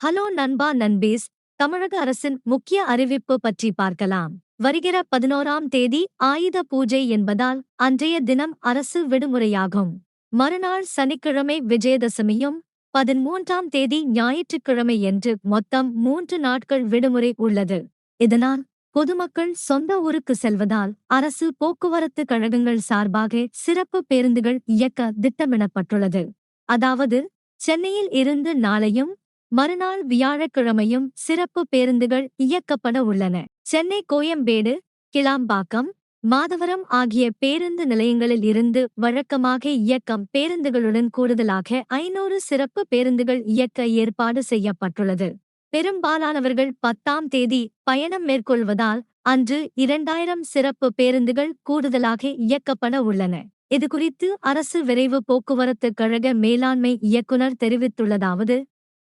Hello நண்பா நண்பீஸ். தமிழக அரசின் முக்கிய அறிவிப்பு பற்றி பார்க்கலாம். வருகிற பதினோராம் தேதி ஆயுத பூஜை என்பதால் அன்றைய தினம் அரசு விடுமுறையாகும். மறுநாள் சனிக்கிழமை விஜயதசமியும் பதிமூன்றாம் தேதி ஞாயிற்றுக்கிழமை என்று மொத்தம் மூன்று நாட்கள் விடுமுறை உள்ளது. இதனால் பொதுமக்கள் சொந்த ஊருக்கு செல்வதால் அரசு போக்குவரத்து கழகங்கள் சார்பாக சிறப்பு பேருந்துகள் இயக்க திட்டமிடப்பட்டுள்ளது. அதாவது சென்னையில் இருந்து நாளையும் மறுநாள் வியாழக்கிழமையும் சிறப்பு பேருந்துகள் இயக்கப்பட உள்ளன. சென்னை கோயம்பேடு கிளாம்பாக்கம் மாதவரம் ஆகிய பேருந்து நிலையங்களில் இருந்து வழக்கமாக இயக்கம் பேருந்துகளுடன் கூடுதலாக ஐநூறு சிறப்பு பேருந்துகள் இயக்க ஏற்பாடு செய்யப்பட்டுள்ளது. பெரும்பாலானவர்கள் பத்தாம் தேதி பயணம் மேற்கொள்வதால் அன்று இரண்டாயிரம் சிறப்பு பேருந்துகள் கூடுதலாக இயக்கப்பட உள்ளன. இதுகுறித்து அரசு விரைவு போக்குவரத்து கழக மேலாண்மை இயக்குனர் தெரிவித்துள்ளதாவது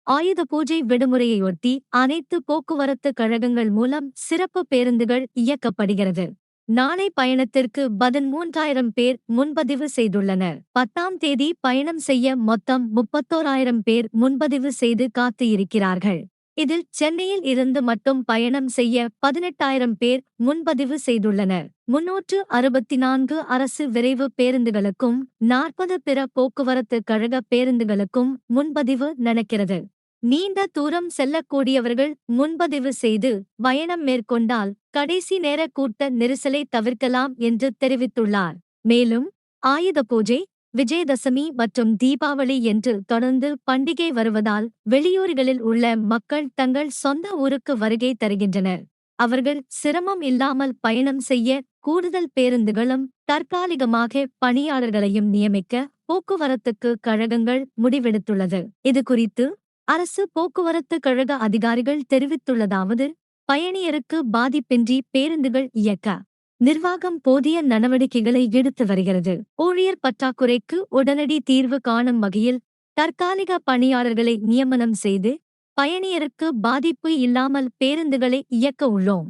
ஆயுத பூஜை விடுமுறையொட்டி அனைத்து போக்குவரத்து கழகங்கள் மூலம் சிறப்பு பேருந்துகள் இயக்கப்படுகிறது. நாளை பயணத்திற்கு பதிமூன்றாயிரம் பேர் முன்பதிவு செய்துள்ளனர். பத்தாம் தேதி பயணம் செய்ய மொத்தம் முப்பத்தோராயிரம் பேர் முன்பதிவு செய்து காத்து இருக்கிறார்கள். இதில் சென்னையில் இருந்து மட்டும் பயணம் செய்ய பதினெட்டாயிரம் பேர் முன்பதிவு செய்துள்ளனர். முன்னூற்று அறுபத்தி நான்கு அரசு விரைவு பேருந்துகளுக்கும் நாற்பது பிற போக்குவரத்து கழக பேருந்துகளுக்கும் முன்பதிவு நடக்கிறது. நீண்ட தூரம் செல்லக்கூடியவர்கள் முன்பதிவு செய்து பயணம் மேற்கொண்டால் கடைசி நேர கூட்ட நெரிசலை தவிர்க்கலாம் என்று தெரிவித்துள்ளார். மேலும் ஆயுத பூஜை விஜயதசமி மற்றும் தீபாவளி என்று தொடர்ந்து பண்டிகை வருவதால் வெளியூர்களில் உள்ள மக்கள் தங்கள் சொந்த ஊருக்கு வருகை தருகின்றனர். அவர்கள் சிரமம் இல்லாமல் பயணம் செய்ய கூடுதல் பேருந்துகளும் தற்காலிகமாக பணியாளர்களையும் நியமிக்க போக்குவரத்துக்கு கழகங்கள் முடிவெடுத்துள்ளது. இது குறித்து அரசு போக்குவரத்து கழக அதிகாரிகள் தெரிவித்துள்ளதாவது பயணியருக்கு பாதிப்பின்றி பேருந்துகள் இயக்க நிர்வாகம் போதிய நடவடிக்கைகளை எடுத்து வருகிறது. ஊழியர் பற்றாக்குறைக்கு உடனடி தீர்வு காணும் வகையில் தற்காலிக பணியாளர்களை நியமனம் செய்து பயணியருக்கு பாதிப்பு இல்லாமல் பேருந்துகளை இயக்க உள்ளோம்.